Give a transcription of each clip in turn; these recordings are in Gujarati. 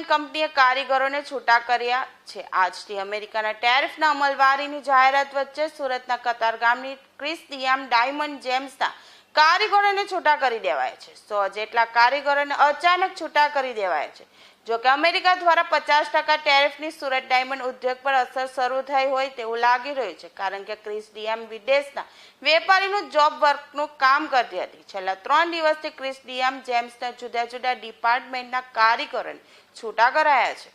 કંપનીએ કારીગરોને છૂટા કર્યા છે. આજથી અમેરિકાના ટેરિફના અમલવારીની જાહેરાત વચ્ચે સુરતના કતાર ગામની ક્રિસ દિયામ ડાયમંડ જેમ્સના કારીગરોને છૂટા કરી દેવાય છે. સો જેટલા કારીગરોને અચાનક છૂટા કરી દેવાય છે. જો કે અમેરિકા દ્વારા પચાસ ટકા ટેરિફની સુરત ડાયમંડ ઉદ્યોગ પર અસર શરૂ થઈ હોય તેવું લાગી રહ્યું છે. કારણ કે ક્રિસ ડીએમ વિદેશના વેપારીનું જોબ વર્કનું કામ કરતી હતી. છેલ્લા ત્રણ દિવસથી ક્રિસ ડીએમ જેમ્સના જુદા જુદા ડિપાર્ટમેન્ટના કારીગરોને છૂટા કરાયા છે.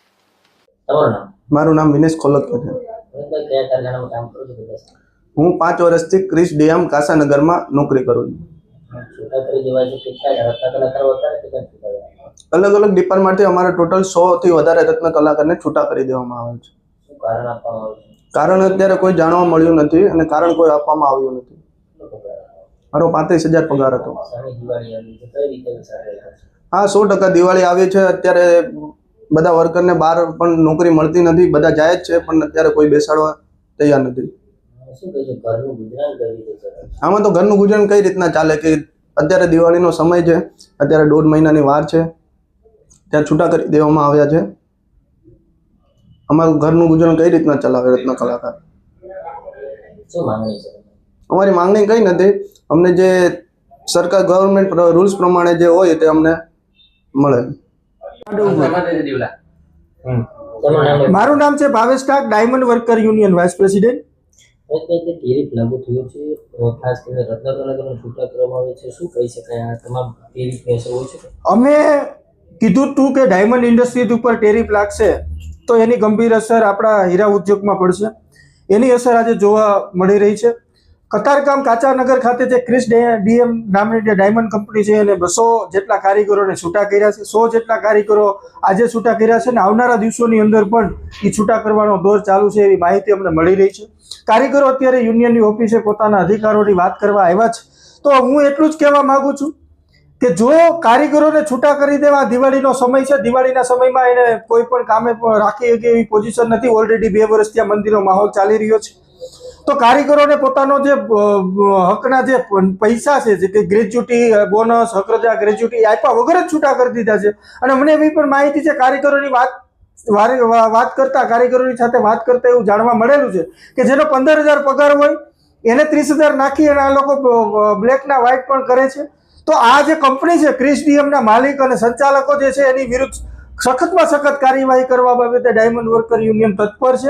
મારું નામ વિનેશ ખોલકિયા છે. હું પાંચ વર્ષથી ક્રિસ ડીએમ કાસાનગરમાં નોકરી કરું છું? અલગ અલગ ડિપાર્ટમેન્ટથી અમારે ટોટલ સો થી વધારે રત્ન કલાકારને છૂટા કરી દેવામાં આવે છે. કારણ અત્યારે કોઈ જાણવા મળ્યું નથી અને કારણ કોઈ આપવામાં આવ્યું નથી. મારો પાંત્રીસ હજાર પગાર હતો? હા સો ટકા દિવાળી આવી છે. અત્યારે બધા વર્કરને બહાર પણ નોકરી મળતી નથી. બધા જાય જ છે પણ અત્યારે કોઈ બેસાડવા તૈયાર નથી. આમાં તો ઘરનું ગુજરાન કઈ રીતના ચાલે કે અત્યારે દિવાળીનો સમય છે અત્યારે દોઢ મહિનાની વાર છે ત્યાં છૂટા કરી દેવામાં આવ્યા છે. અમારું ઘરનું ગુજરાન કઈ રીતના ચલાવે રત્ન કલાકાર? શું અમારી માંગણી કઈ નથી. અમને જે સરકાર ગવર્મેન્ટ રૂલ્સ પ્રમાણે જે હોય તે અમને મળે. મારું નામ છે Bhavesh Tak diamond worker union vice president રીતે ટેરિફ લાગુ થયો છે? ખાસ કરીને રત્ન કલાકારોને છૂટા કરવામાં આવે છે? શું કહી શકાય? આ તમામ ટેરિફની અસર હોય છે? અમે કીધું તું કે ડાયમંડ ઇન્ડસ્ટ્રીઝ ઉપર ટેરિફ લાગશે, તો એની ગંભીર અસર આપણા હીરા ઉદ્યોગમાં પડશે. એની અસર આજે જોવા મળી રહી છે. કતારગામ કાચાનગર ખાતે જે ક્રિસ ડીએમ નામની જે ડાયમંડ કંપની છે એને બસો જેટલા કારીગરોને છૂટા કર્યા છે, સો જેટલા કારીગરો આજે છૂટા કર્યા છે અને આવનારા દિવસોની અંદર પણ એ છૂટા કરવાનો દોર ચાલુ છે એવી માહિતી અમને મળી રહી છે. કારીગરો અત્યારે યુનિયનની ઓફિસે પોતાના અધિકારોની વાત કરવા આવ્યા છે. તો હું એટલું જ કહેવા માગું છું કે જો કારીગરોને છૂટા કરી દેવા દિવાળીનો સમય છે, દિવાળીના સમયમાં એને કોઈ પણ કામે રાખી એવી પોઝિશન નથી. ઓલરેડી બે વર્ષ ત્યાં મંદિરનો માહોલ ચાલી રહ્યો છે. તો કારીગરોને પોતાનો જે હકના જે પૈસા છે, જે કે ગ્રેજ્યુટી બોનસ હકરજા ગ્રેજ્યુટી આપ્યા વગર જ છૂટા કરી દીધા છે. અને મને એવી પણ માહિતી છે, કારીગરોની વાત વાત કરતા, કારીગરોની સાથે વાત કરતા એવું જાણવા મળેલું છે કે જેનો પંદર હજાર પગાર હોય, એને ત્રીસ હજાર નાખી અને આ લોકો બ્લેકના વ્હાઇટ પણ કરે છે. તો આ જે કંપની છે ક્રિસ ડીએમના માલિક અને સંચાલકો જે છે, એની વિરુદ્ધ સખતમાં સખત કાર્યવાહી કરવા બાબતે ડાયમંડ વર્કર યુનિયન તત્પર છે.